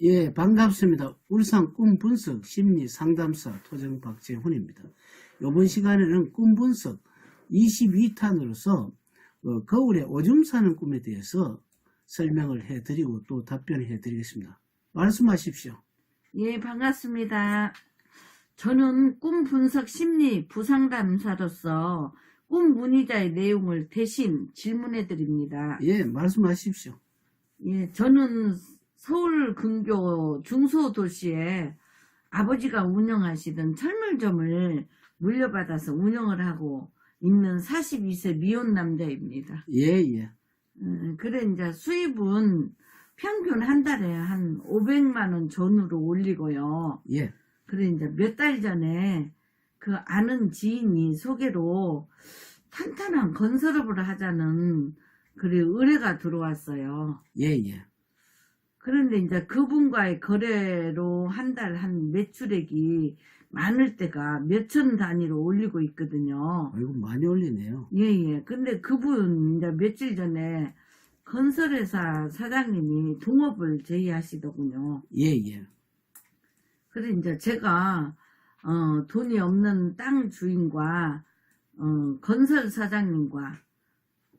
예, 반갑습니다. 울산 꿈 분석 심리 상담사 토정 박재훈입니다. 이번 시간에는 꿈 분석 22탄으로서 어, 거울에 오줌 싸는 꿈에 대해서 설명을 해드리고 또 답변을 해드리겠습니다. 말씀하십시오. 예, 반갑습니다. 저는 꿈 분석 심리 부상담사로서 꿈 문의자의 내용을 대신 질문해 드립니다. 예, 말씀하십시오. 예, 저는 서울 근교 중소도시에 아버지가 운영하시던 철물점을 물려받아서 운영을 하고 있는 42세 미혼 남자입니다. 예, 예. 음, 그래 이제 수입은 평균 한 달에 한 500만 원 전후로 올리고요. 예, 그래 이제 몇 달 전에 그 아는 지인이 소개로 탄탄한 건설업을 하자는 그래 의뢰가 들어왔어요. 예, 예. 그런데 이제 그분과의 거래로 한 달 한 매출액이 많을 때가 몇 천 단위로 올리고 있거든요. 아이고, 많이 올리네요. 예 예. 근데 그분 이제 며칠 전에 건설회사 사장님이 동업을 제의하시더군요. 예, 예. 그래 이제 제가 어, 돈이 없는 땅 주인과 어, 건설 사장님과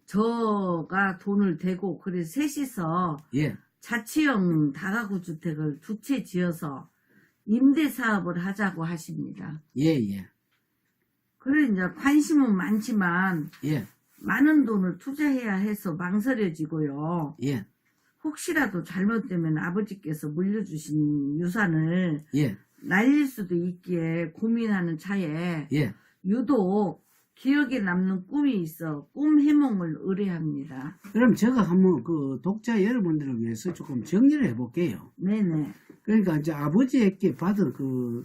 저가 돈을 대고 그래 셋이서 예, 자치형 다가구 주택을 두 채 지어서 임대 사업을 하자고 하십니다. 예, 예. 그래 이제 관심은 많지만 예, 많은 돈을 투자해야 해서 망설여지고요. 예, 혹시라도 잘못되면 아버지께서 물려주신 유산을 예, 날릴 수도 있기에 고민하는 차에 예. 유독 기억에 남는 꿈이 있어 꿈 해몽을 의뢰합니다. 그럼 제가 한번 그 독자 여러분들을 위해서 조금 정리를 해볼게요. 네네. 그러니까 이제 아버지에게 받은 그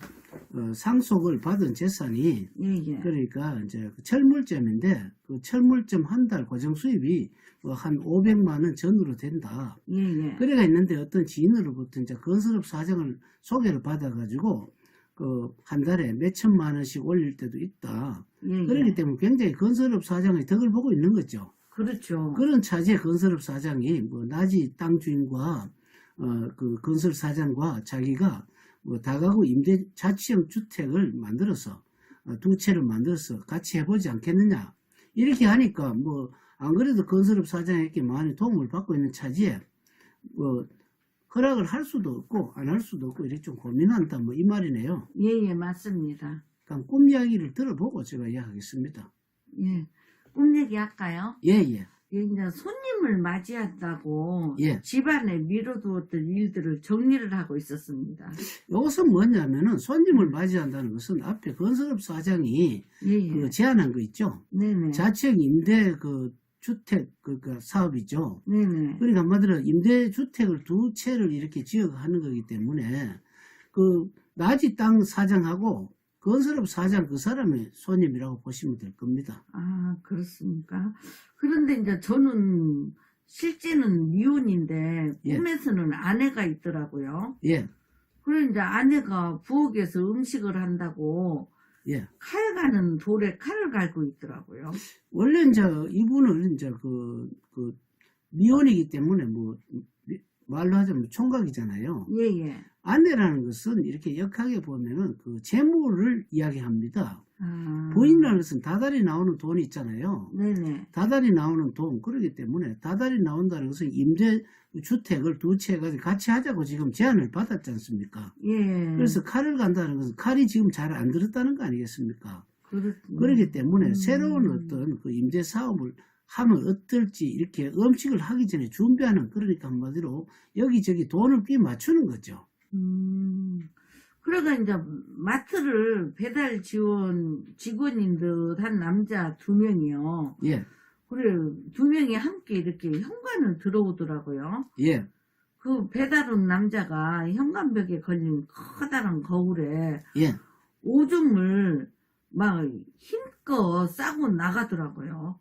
어, 상속을 받은 재산이 예예. 그러니까 이제 그 철물점인데 그 철물점 한 달 고정 수입이 뭐 한 500만 원 전후로 된다. 예예. 그래가 있는데 어떤 지인으로부터 이제 건설업 사정을 소개를 받아가지고 그 한 달에 몇 천만 원씩 올릴 때도 있다. 예예. 그렇기 때문에 굉장히 건설업 사장의 덕을 보고 있는 거죠. 그렇죠. 그런 차지의 건설업 사장이 뭐 나지 땅 주인과 어, 그 건설 사장과 자기가 뭐 다가구 임대 자치형 주택을 만들어서 어, 두 채를 만들어서 같이 해보지 않겠느냐 이렇게 하니까 뭐 안 그래도 건설업 사장에게 많이 도움을 받고 있는 차지에 뭐 허락을 할 수도 없고 안 할 수도 없고 이렇게 좀 고민한다 뭐 이 말이네요. 예예 맞습니다. 그럼 꿈 이야기를 들어보고 제가 이야기하겠습니다. 예. 꿈 얘기 할까요? 예예 예, 이제 손님을 맞이한다고 예. 집안에 미뤄두었던 일들을 정리를 하고 있었습니다. 이것은 뭐냐면은 손님을 맞이한다는 것은 앞에 건설업 사장이 예 예. 그 제안한 거 있죠. 네네. 자치형 임대 그 주택 그, 그 사업이죠. 네네. 그러니까 한마디로 임대 주택을 두 채를 이렇게 지어 하는 거기 때문에 그 나지 땅 사장하고 건설업 사장 그 사람의 손님이라고 보시면 될 겁니다. 아, 그렇습니까? 그런데 이제 저는 실제는 미혼인데 예. 꿈에서는 아내가 있더라고요. 예, 그래 이제 아내가 부엌에서 음식을 한다고 예. 칼 가는 돌에 칼을 갈고 있더라고요. 원래 이제 이분은 이제 그, 그 미혼이기 때문에 뭐 미- 말로 하자면 총각이잖아요. 예예. 아내라는 것은 이렇게 역하게 보면은 그 재물을 이야기합니다. 아, 부인이라는 것은 다달이 나오는 돈이 있잖아요. 네네. 다달이 나오는 돈 그렇기 때문에 다달이 나온다는 것은 임대 주택을 두 채 가지고 같이 하자고 지금 제안을 받았지 않습니까? 예. 그래서 칼을 간다는 것은 칼이 지금 잘 안 들었다는 거 아니겠습니까? 그렇, 그렇기 때문에 음. 새로운 어떤 그 임대 사업을 하면 어떨지 이렇게 음식을 하기 전에 준비하는 그러니까 한마디로 여기저기 돈을 끼 맞추는 거죠. 음. 그러다 이제 마트를 배달 지원 직원인 듯 한 남자 두 명이요. 예, 그래 두 명이 함께 이렇게 현관을 들어오더라고요. 예, 그 배달 온 남자가 현관벽에 걸린 커다란 거울에 예. 오줌을 막 힘껏 싸고 나가더라고요.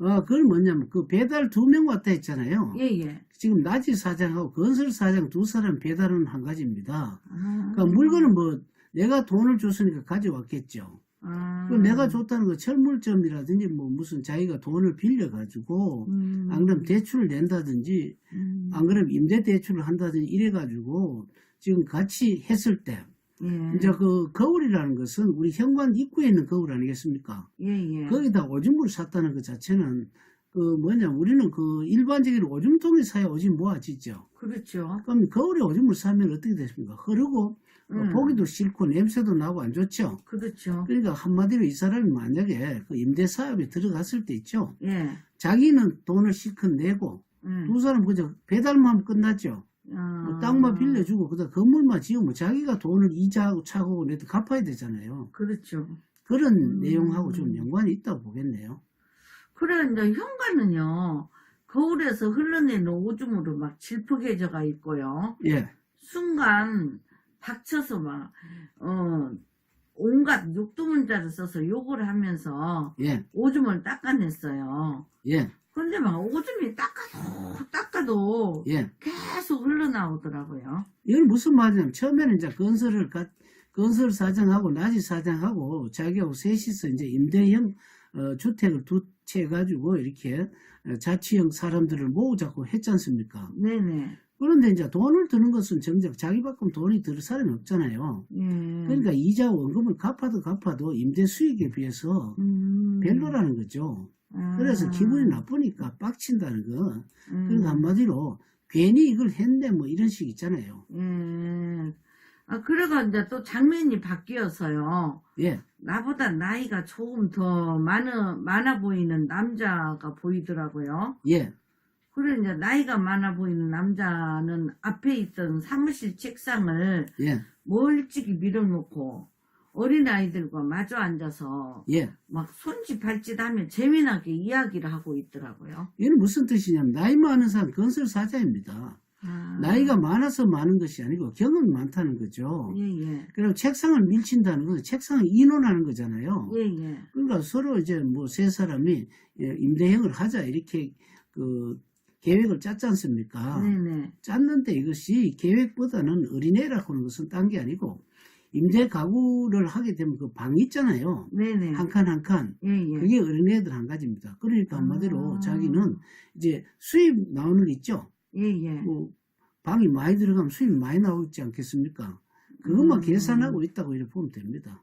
어, 그건 뭐냐면 그 배달 두 명 왔다 했잖아요. 예 예. 지금 나지 사장하고 건설 사장 두 사람 배달은 한 가지입니다. 아, 그러니까 물건은 뭐 내가 돈을 줬으니까 가져왔겠죠. 아. 그 내가 줬다는 거 철물점이라든지 뭐 무슨 자기가 돈을 빌려가지고 음. 안 그러면 대출을 낸다든지 음. 안 그러면 임대 대출을 한다든지 이래가지고 지금 같이 했을 때 예. 이제 그 거울이라는 것은 우리 현관 입구에 있는 거울 아니겠습니까? 예, 예. 거기다 오줌을 샀다는 것 자체는 그 뭐냐 우리는 그 일반적으로 오줌통에 사야 오줌 모아지죠. 그렇죠. 그럼 거울에 오줌을 싸면 어떻게 됐습니까? 흐르고 어, 음. 보기도 싫고 냄새도 나고 안 좋죠. 그렇죠. 그러니까 한마디로 이 사람이 만약에 그 임대 사업에 들어갔을 때 있죠. 예. 자기는 돈을 실컷 내고 음. 두 사람 그저 배달만 끝났죠. 아. 뭐 땅만 빌려주고 그다음 건물만 지으면 자기가 돈을 이자하고 차고 내도 갚아야 되잖아요. 그렇죠. 그런 음. 내용하고 좀 연관이 있다고 보겠네요. 그래, 이제 현관은요, 거울에서 흘러내는 오줌으로 막 질퍽해져가 있고요. 예, 순간 닥쳐서 막, 어, 온갖 욕두문자를 써서 욕을 하면서 예, 오줌을 닦아냈어요. 예, 근데 막 오줌이 닦아도, 닦아도 예. 계속 흘러나오더라고요. 이건 무슨 말이냐면 처음에는 이제 건설을 가, 건설 사장하고 나지 사장하고 자기하고 셋이서 이제 임대형 어, 주택을 두 채 가지고 이렇게 어, 자치형 사람들을 모으자고 했지 않습니까? 네네. 그런데 이제 돈을 드는 것은 정작 자기만큼 돈이 들 사람이 없잖아요. 예. 그러니까 이자 원금을 갚아도 갚아도 임대 수익에 비해서 음. 별로라는 거죠. 아. 그래서 기분이 나쁘니까 빡친다는 거. 음. 그러니까 한마디로 괜히 이걸 했네 뭐 이런 식 있잖아요. 예. 아, 그래가 이제 또 장면이 바뀌어서요. 예, 나보다 나이가 조금 더 많아, 많아 보이는 남자가 보이더라고요. 예, 그래, 이제 나이가 많아 보이는 남자는 앞에 있던 사무실 책상을 예, 멀찍이 밀어놓고 어린아이들과 마주 앉아서 예. 막 손짓 발짓 하며 재미나게 이야기를 하고 있더라고요. 이는 무슨 뜻이냐면 나이 많은 사람 건설 사자입니다. 아. 나이가 많아서 많은 것이 아니고 경험이 많다는 거죠. 예, 예. 그리고 책상을 밀친다는 것은 책상을 인원하는 거잖아요. 예, 예. 그러니까 서로 이제 뭐 세 사람이 예, 임대형을 하자 이렇게 그 계획을 짰지 않습니까? 네 네. 짰는데 이것이 계획보다는 어린애라고 하는 것은 딴 게 아니고 임대 가구를 하게 되면 그 방이 있잖아요. 네네. 한 칸 한 칸. 예, 예. 그게 어린애들 한 가지입니다. 그러니까 한마디로 아. 자기는 이제 수입 나오는 게 있죠. 예, 예. 뭐 방이 많이 들어가면 수입이 많이 나오지 않겠습니까? 그것만 음. 계산하고 있다고 이렇게 보면 됩니다.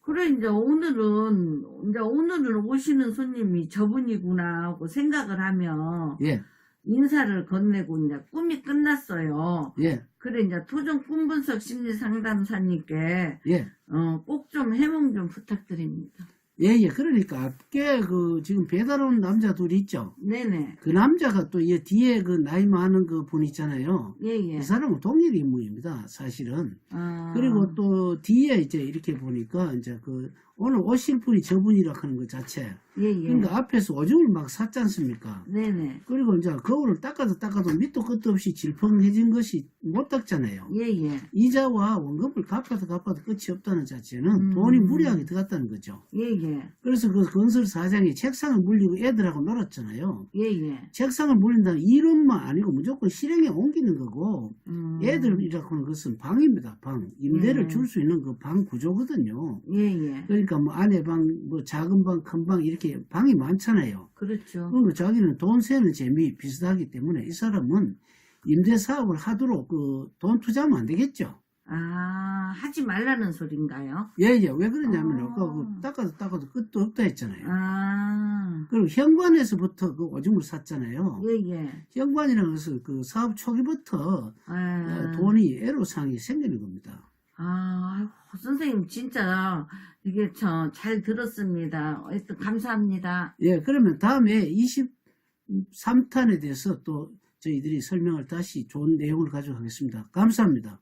그래, 이제 오늘은, 이제 오늘은 오시는 손님이 저분이구나 하고 생각을 하면 예, 인사를 건네고 이제 꿈이 끝났어요. 예, 그래, 이제 토종 꿈분석 심리 상담사님께, 예. 어, 꼭 좀 해몽 좀 부탁드립니다. 예, 예. 그러니까 앞에 그 지금 배달 온 남자 둘이 있죠. 네네. 그 남자가 또 이 뒤에 그 나이 많은 그 분 있잖아요. 예, 예. 이 사람은 동일 인물입니다, 사실은. 아, 그리고 또 뒤에 이제 이렇게 보니까 이제 그 오늘 오실 분이 저분이라 하는 것 자체. 예, 예. 그러니까 앞에서 오줌을 막 샀지 않습니까? 네네. 그리고 이제 거울을 닦아도 닦아도 밑도 끝도 없이 질펑해진 것이 못 닦잖아요. 예, 예. 이자와 원금을 갚아도 갚아도 끝이 없다는 자체는 음. 돈이 무리하게 들어갔다는 거죠. 예, 예. 그래서 그 건설 사장이 책상을 물리고 애들하고 놀았잖아요. 예, 예. 책상을 물린다는 이론만 아니고 무조건 실행에 옮기는 거고 음. 애들이라고 하는 것은 방입니다. 방. 임대를 예. 줄수 있는 그 방 구조거든요. 예, 예. 그러니까 뭐 안에 방, 뭐 작은 방, 큰 방 이렇게 방이 많잖아요. 그렇죠. 그러니까 자기는 돈 세는 재미 비슷하기 때문에 이 사람은 임대 사업을 하도록 그 돈 투자하면 안 되겠죠. 아, 하지 말라는 소린가요? 예, 예. 왜 그러냐면 아. 아까 그 닦아도 닦아도 끝도 없다 했잖아요. 아, 그리고 현관에서부터 그 오줌을 샀잖아요. 예, 예. 현관이라는 것은 그 사업 초기부터 아, 어, 돈이 애로사항이 생기는 겁니다. 아, 선생님 진짜 이게 저 잘 들었습니다. 하여튼 감사합니다. 예, 그러면 다음에 23탄에 대해서 또 저희들이 설명을 다시 좋은 내용을 가져가겠습니다. 감사합니다.